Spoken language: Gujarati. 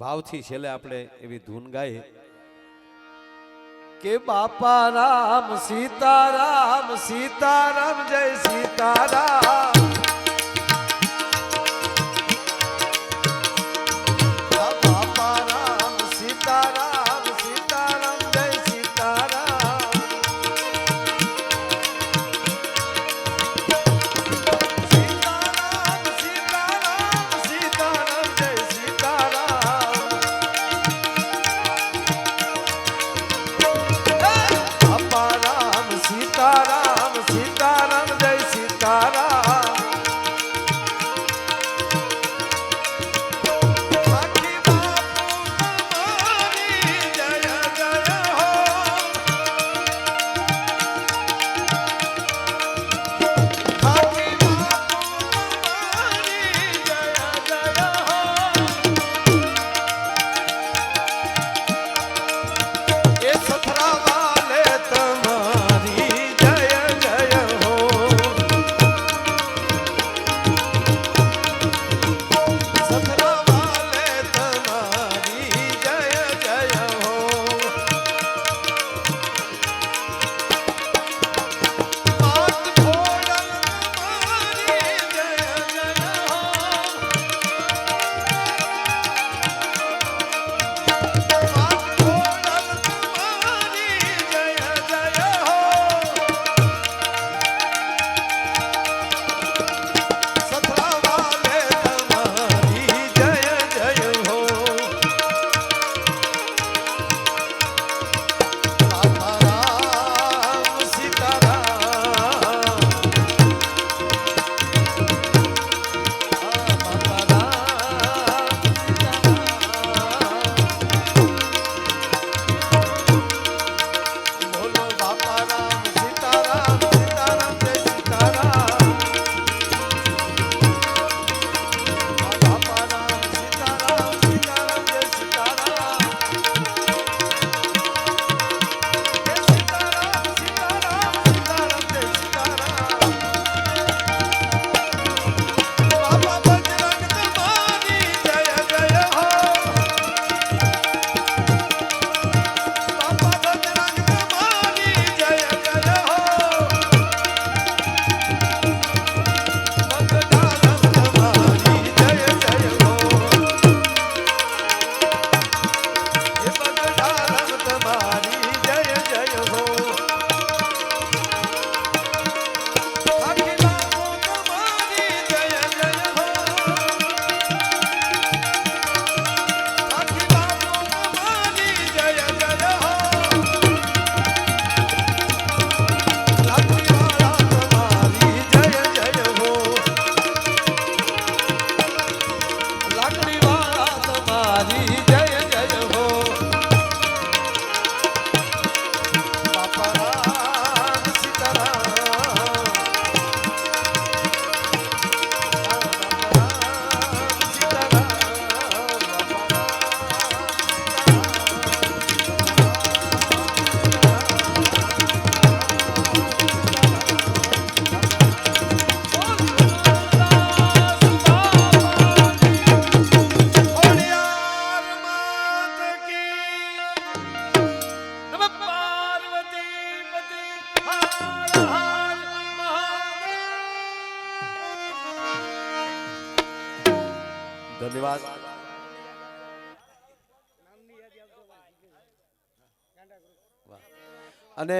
ભાવથી છેલ્લે આપણે એવી ધૂન ગાઈએ કે બાપા રામ સીતારામ સીતારામ જય સીતારામ. ધન્યવાદ. અને